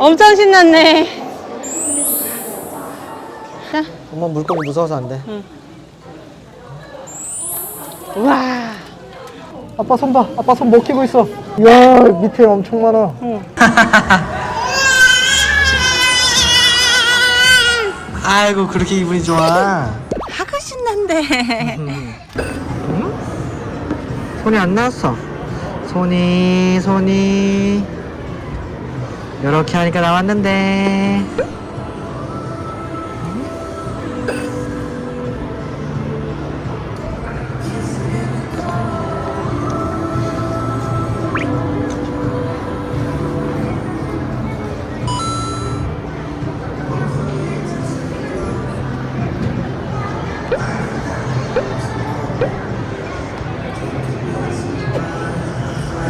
엄청 신났네. 자, 엄마 물고기 무서워서 안 돼. 우와. 아빠 손 봐. 아빠 손 먹히고 있어. 이야, 밑에 엄청 많아. 아이고, 그렇게 기분이 좋아. 하고 신난데. 손이 안 나왔어. 손이, 손이. 이렇게 하니까 나왔는데.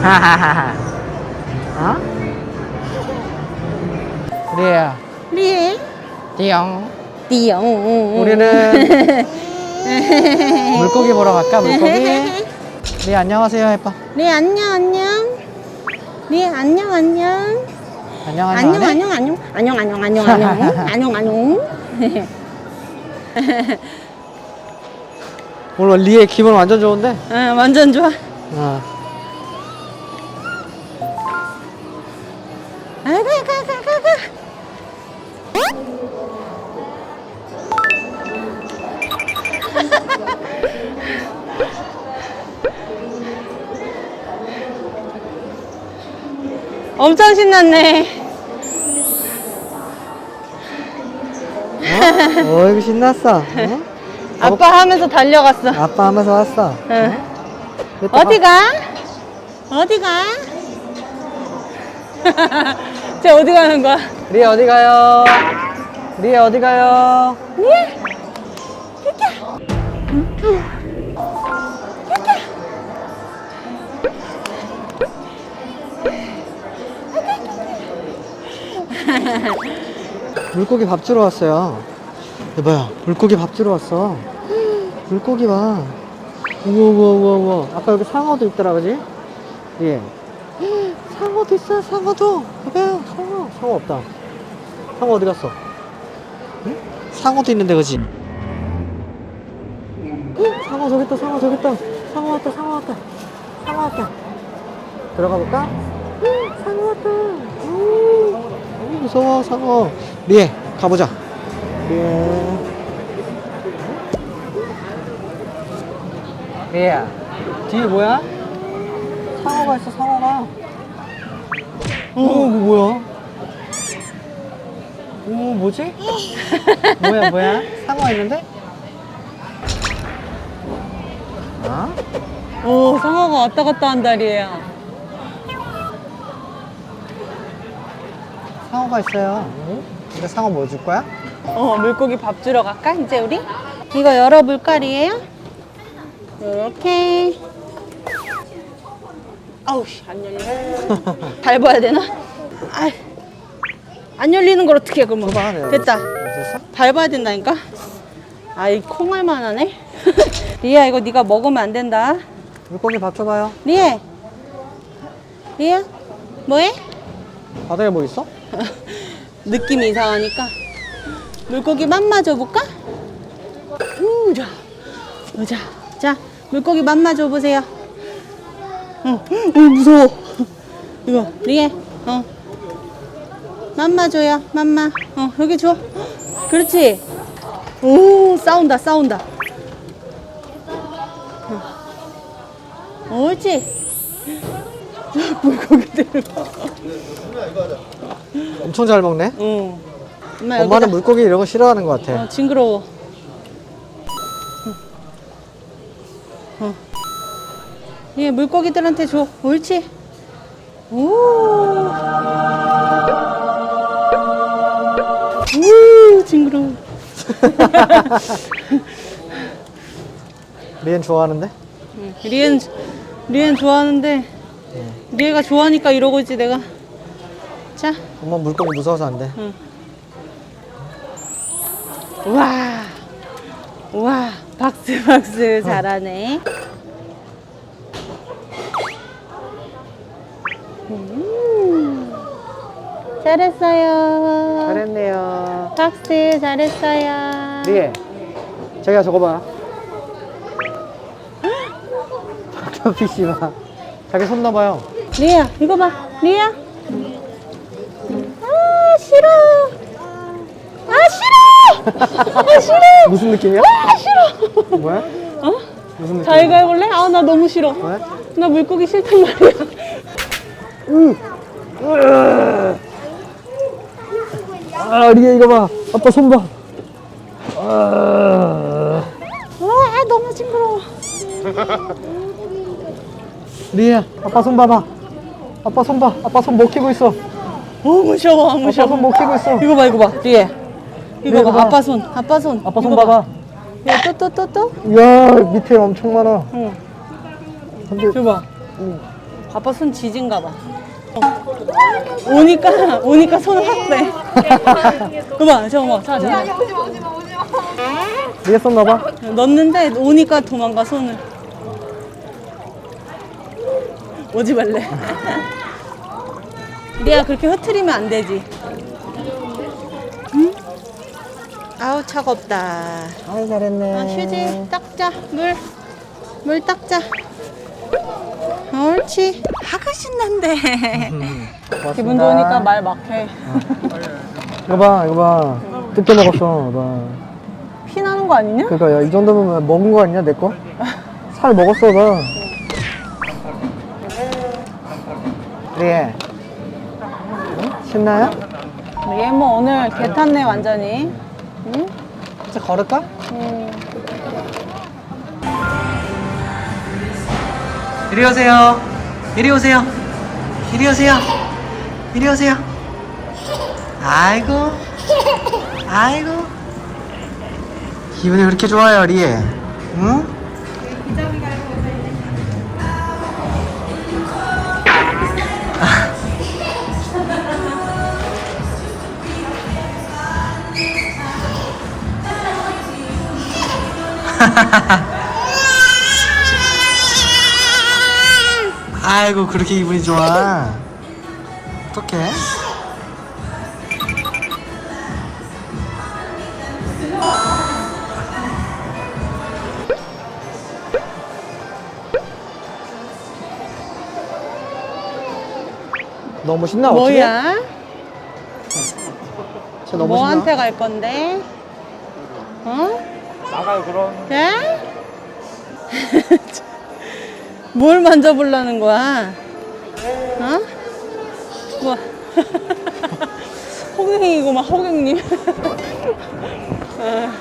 하하하하. 어? 리에야, 리에. 띠용. 띠용. 우리는 물고기 보러 갈까, 물고기? 리 안녕하세요, 해봐. 리 안녕 안녕. 리 안녕 안녕. 안녕, 안녕 안? 안녕 안녕 안녕 안녕 안녕 안녕 안녕 안녕. 오늘 리의 기분 완전 좋은데? 응, 완전 좋아. 어. 아이고, 아이고. 엄청 신났네. 어? 어이구, 신났어. 어? 아빠 하면서 달려갔어. 아빠 하면서 왔어. 응. 이거 또 어디 가? 어디 가? 쟤 어디 가는 거야? 가- 리 어디 가요? 리 어디 가요? 예? 물고기 밥 주러 왔어요. 여봐요, 물고기 밥 주러 왔어. 물고기 봐. 우와, 우와, 우와, 우와. 아까 여기 상어도 있더라, 그지? 예. 상어도 있어요, 상어도. 여봐요, 상어. 상어 없다. 상어 어디 갔어? 응? 상어도 있는데, 그지? 응, 상어 저기 있다, 상어 저기 있다. 상어 왔다, 상어 왔다. 상어 왔다. 들어가 볼까? 응, 상어 왔다. 오, 오, 무서워, 상어. 리에, 가보자. 리에. 리에야, 뒤에 뭐야? 상어가 있어, 상어가. 오, 이거 뭐야? 오, 뭐지? 뭐야, 뭐야? 상어 있는데? 어? 오, 상어가 왔다 갔다 한 다리야. 상어가 있어요. 근데 상어 뭐 줄 거야? 어, 물고기 밥 주러 갈까, 이제 우리? 이거 열어볼까, 리에요? 요렇게. 아우, 씨, 안 열려. 밟아야 되나? 아, 안 열리는 걸 어떻게 해, 그러면. 줘봐, 내가 됐다. 됐어? 밟아야 된다니까? 아, 이 콩알만 하네? 리아, 이거 네가 먹으면 안 된다. 물고기 밥 줘봐요. 리에. 리아, 뭐해? 바닥에 뭐 있어? 느낌이 이상하니까 물고기 맛마 줘볼까? 우자 우자 자 물고기 맛마 줘보세요 어, 어 무서워. 이거 리에 어. 맛마 줘요 맛마. 어 여기 줘. 그렇지? 오 싸운다 싸운다. 어. 옳지. 물고기들 엄청 잘 먹네. 응. 엄마 엄마는 여기다 물고기 이런 거 싫어하는 것 같아. 어, 징그러워. 어. 어. 얘 물고기들한테 줘. 옳지. 오. 우, 징그러워. 리엔 좋아하는데? 응. 리엔, 리엔 좋아하는데, 리에가 좋아하니까 이러고 있지, 내가. 자, 엄마 물고기 무서워서 안 돼. 우와. 우와. 박스, 박스. 잘하네. 음. 잘했어요. 잘했네요. 박스 잘했어요. 리에, 자기가 저거 봐. 닥터 피시 봐. 자기 손 넣어봐요. 리야, 이거 봐. 리야. 아, 싫어. 아, 싫어. 아, 싫어. 무슨 느낌이야? 아, 싫어. 뭐야? 어? 무슨 느낌? 자기가 해볼래? 아, 나 너무 싫어. 왜? 나 물고기 싫단 말이야. 아, 리에 이거 봐. 아빠 손 봐. 아, 아, 너무 징그러워. 리에, 아빠 손 봐봐. 아빠 손 봐. 아빠 손 먹히고 있어. 어, 무서워, 아빠 무서워. 손 먹히고 있어. 이거 봐, 이거 봐. 리에. 이거 봐. 이거 봐. 아빠 손. 아빠 손. 아빠 손 이거 봐봐. 야, 또, 또, 또, 또. 이야, 밑에 엄청 많아. 응. 근데 줘봐. 아빠 손 지진가 봐. 어. 오니까, 오니까 손을 확 봐, 저거 봐. 자, 자. 손 넣어봐. 넣는데 오니까 도망가, 손을. 오지 말래. 리아, 그렇게 흐트리면 안 되지. 응? 아우, 차갑다. 아이, 잘했네. 아, 휴지 닦자. 물. 물 닦자. 옳지. 하고 신난데. 기분 좋으니까 말 막해. 이거 봐, 이거 봐. 뜯겨 먹었어. 봐. 피 나는 거 아니냐? 그러니까 야, 이 정도면 먹은 거 아니야, 내 거? 살 먹었어, 나. 리에. 응? 신나요? 얘 뭐 오늘 개 탔네 완전히. 응? 이제 걸을까? 음. 이리 오세요. 이리 오세요. 이리 오세요. 이리 오세요. 아이고. 아이고. 기분이 그렇게 좋아요, 리에. 응? 아이고, 그렇게 기분이 좋아. 어떡해? 너무 신나, 어떡해? 뭐야? 진짜 너무 뭐한테 갈 건데? 어? 나가요, 그럼. 예? 뭘 만져보려는 거야? 어? 뭐? 호갱이구만, 호갱님. 어.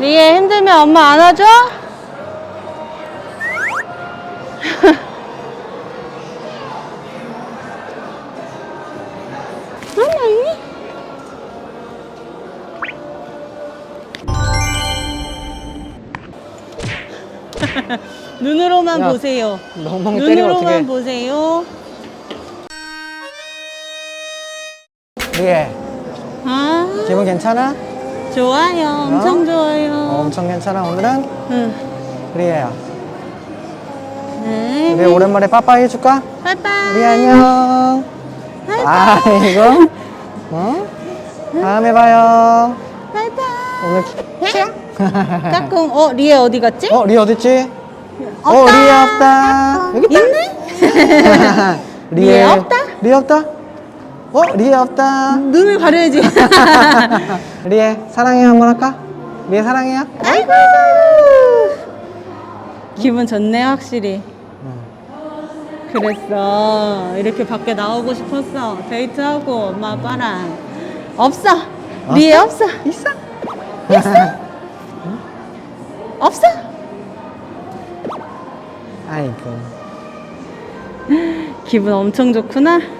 리에 힘들면 엄마 안아줘? 눈으로만 야, 보세요. 멍멍이 때리면 눈으로만. 보세요. 리에, 아, 기분 괜찮아? 좋아요. 엄청 좋아요. 어, 엄청 괜찮아, 오늘은? 응. 리에야. 네. 우리 오랜만에 빠빠이 해줄까? 빠이빠이. 우리 안녕. 아이고. 어? 다음에 봐요. 빠이빠이. 오늘. 까꿍. 어, 리에 어디 갔지? 어, 리 어딨지? 어, 없다. 리에 없다. 여기 있다. 있네? 리에 없다? 리에 없다. 어, 리에 없다. 눈을 가려야지. 리에 사랑해 한번 할까? 리에 사랑해요. 아이고. 기분 좋네, 확실히. 그랬어. 이렇게 밖에 나오고 싶었어. 데이트하고 엄마 아빠랑. 없어. 리에 없어. 있어. 없어. 아이고. 기분 엄청 좋구나. 어.